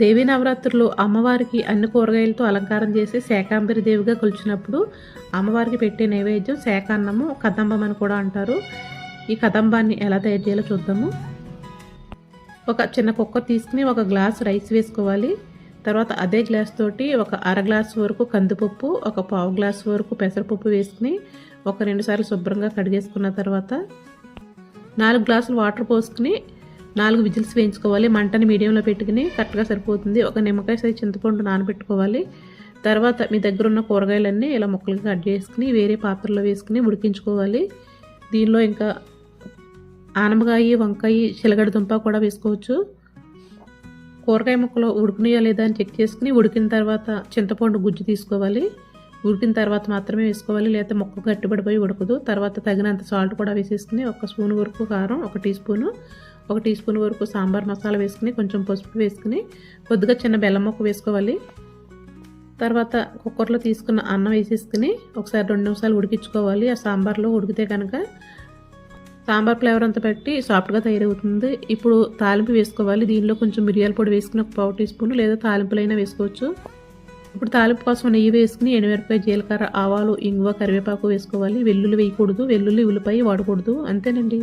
దేవీ నవరాత్రులు అమ్మవారికి అన్ని కూరగాయలతో అలంకారం చేసి శాకాంబరి దేవిగా కొలిచినప్పుడు అమ్మవారికి పెట్టే నైవేద్యం శాకాన్నము కదంబం అని కూడా అంటారు. ఈ కదంబాన్ని ఎలా తయారు చేయాలో చూద్దాము. ఒక చిన్న కుక్కర్ తీసుకుని ఒక గ్లాస్ రైస్ వేసుకోవాలి. తర్వాత అదే గ్లాస్ తోటి ఒక అర గ్లాస్ వరకు కందిపప్పు ఒక పావు గ్లాస్ వరకు పెసరపప్పు వేసుకుని ఒక రెండుసార్లు శుభ్రంగా కడిగేసుకున్న తర్వాత నాలుగు గ్లాసులు వాటర్ పోసుకుని నాలుగు విజిల్స్ వేయించుకోవాలి. మంటని మీడియంలో పెట్టుకుని కరెక్ట్గా సరిపోతుంది. ఒక నిమ్మకాయ సైజ్ చింతపండు నానబెట్టుకోవాలి. తర్వాత మీ దగ్గర ఉన్న కూరగాయలన్నీ ఇలా ముక్కలుగా కట్ చేసుకుని వేరే పాత్రలో వేసుకుని ఉడికించుకోవాలి. దీనిలో ఇంకా ఆనమకాయ వంకాయ చిలగడ దుంప కూడా వేసుకోవచ్చు. కూరగాయ ముక్కలు ఉడికినాయా లేదా అని చెక్ చేసుకుని ఉడికిన తర్వాత చింతపండు గుజ్జు తీసుకోవాలి. ఉడికిన తర్వాత మాత్రమే వేసుకోవాలి. లేకపోతే మొక్క గట్టిపడిపోయి ఉడకదు. తర్వాత తగినంత సాల్ట్ కూడా వేసేసుకుని ఒక స్పూన్ వరకు కారం ఒక టీ స్పూను ఒక టీ స్పూన్ వరకు సాంబార్ మసాలా వేసుకుని కొంచెం పసుపు వేసుకుని కొద్దిగా చిన్న బెల్లం ముక్క వేసుకోవాలి. తర్వాత కుక్కర్లో తీసుకున్న అన్నం వేసేసుకుని ఒకసారి రెండు నిమిషాలు ఉడికించుకోవాలి. ఆ సాంబార్లో ఉడికితే కనుక సాంబార్ ఫ్లేవర్ అంతా పెట్టి సాఫ్ట్గా తయారవుతుంది. ఇప్పుడు తాలింపు వేసుకోవాలి. దీనిలో కొంచెం మిరియాల పొడి వేసుకుని ఒక పావు టీ స్పూన్ లేదా తాలింపులైనా వేసుకోవచ్చు. ఇప్పుడు తాలింపు కోసం నెయ్యి వేసుకుని ఎండుమిరపకాయ జీలకర్ర ఆవాలు ఇంగువ కరివేపాకు వేసుకోవాలి. వెల్లుల్లి వేయకూడదు. వెల్లుల్లి ఉల్లిపాయ వాడకూడదు. అంతేనండి.